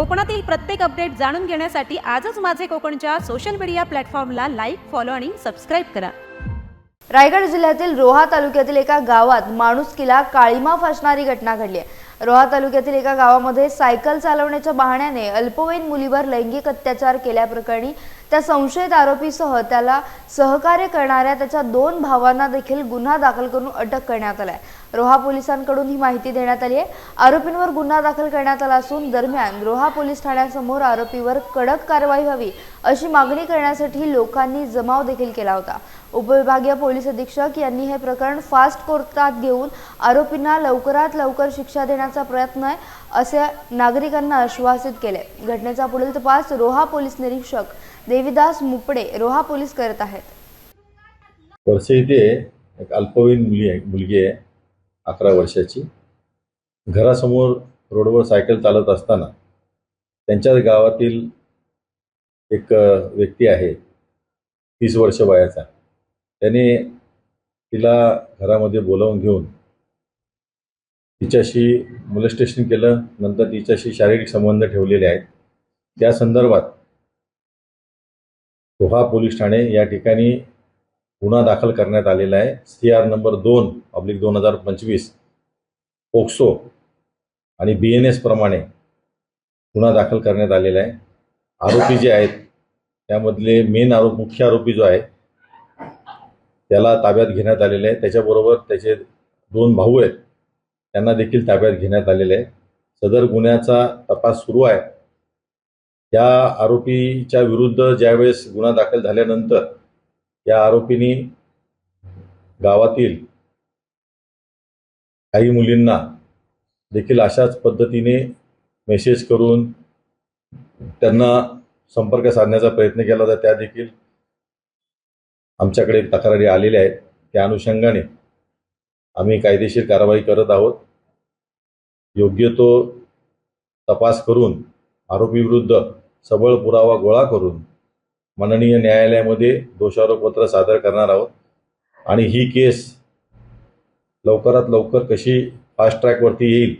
कोकणातील प्रत्येक अपडेट जाणून घेण्यासाठी आजच माझे कोकणच्या सोशल मीडिया प्लॅटफॉर्मला लाईक फॉलो आणि सबस्क्राईब करा. रायगड जिल्ह्यातील रोहा तालुक्यातील एका गावात माणुसकीला काळीमा फासणारी घटना घडली आहे. रोहा तालुक्यातील एका गावामध्ये सायकल चालवण्याच्या बहाण्याने अल्पवयीन मुलीवर लैंगिक अत्याचार केल्याप्रकरणी त्या संशयित आरोपीसह त्याला सहकार्य करणाऱ्या त्याच्या दोन भावांना देखील गुन्हा दाखल करून अटक करण्यात आलाय रोहा पोलिसांकडून ही माहिती देण्यात आली आहे. आरोपींवर गुन्हा दाखल करण्यात आला असून दरम्यान रोहा पोलीस ठाण्यासमोर आरोपीवर कडक कारवाई व्हावी अशी मागणी करण्यासाठी लोकांनी जमाव देखील केला होता. उपविभागीय पोलीस अधीक्षक यांनी हे प्रकरण फास्ट कोर्टात घेऊन आरोपींना लवकरात लवकर शिक्षा देण्याचा प्रयत्न आहे असे नागरिकांना आश्वासित केले. घटनेचा पुढील तपास रोहा पोलीस निरीक्षक देवीदास मुपडे रोहा पोलीस करत आहेत. वर्षे इथे एक अल्पवयीन मुली आहे मुलगी आहे. अकरा वर्षाची. घरासमोर रोडवर सायकल चालत असताना त्यांच्याच गावातील एक व्यक्ती आहे तीस वर्ष वयाचा. त्याने तिला घरामध्ये बोलावून घेऊन तिच्याशी मुलस्टेशन केलं नंतर तिच्याशी शारीरिक संबंध ठेवलेले आहेत. त्या संदर्भात पोहा पोलीस ठाणे या ठिकाणी गुन्हा दाखल करण्यात आलेला आहे. सी आर नंबर दोन ऑब्लिक दोन हजार पंचवीस पोक्सो आणि बी एन एस प्रमाणे गुन्हा दाखल करण्यात आलेला आहे. आरोपी जे आहेत त्यामधले मेन आरोप मुख्य आरोपी जो आहे त्याला ताब्यात घेण्यात आलेले आहे. त्याच्याबरोबर त्याचे दोन भाऊ आहेत त्यांना देखील ताब्यात घेण्यात आलेले आहे. सदर गुन्ह्याचा तपास सुरू आहे. त्या आरोपीच्या विरुद्ध ज्यावेळेस गुन्हा दाखल झाल्यानंतर या आरोपींनी गावातील काही मुलींना देखील अशाच पद्धतीने मेसेज करून त्यांना संपर्क साधण्याचा प्रयत्न केला होता त्या देखील आमच्याकडे तक्रारी आलेल्या आहेत. त्या अनुषंगाने आम्ही कायदेशीर कारवाई करत आहोत. योग्य तो तपास करून आरोपीविरुद्ध सबळ पुरावा गोळा करून माननीय न्यायालयामध्ये दोषारोपपत्र सादर करणार आहोत. आणि ही केस लवकरात लवकर कशी फास्ट ट्रॅकवरती येईल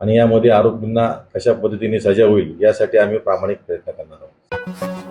आणि यामध्ये आरोपींना कशा पद्धतीने सजा होईल यासाठी आम्ही प्रामाणिक प्रयत्न करणार आहोत.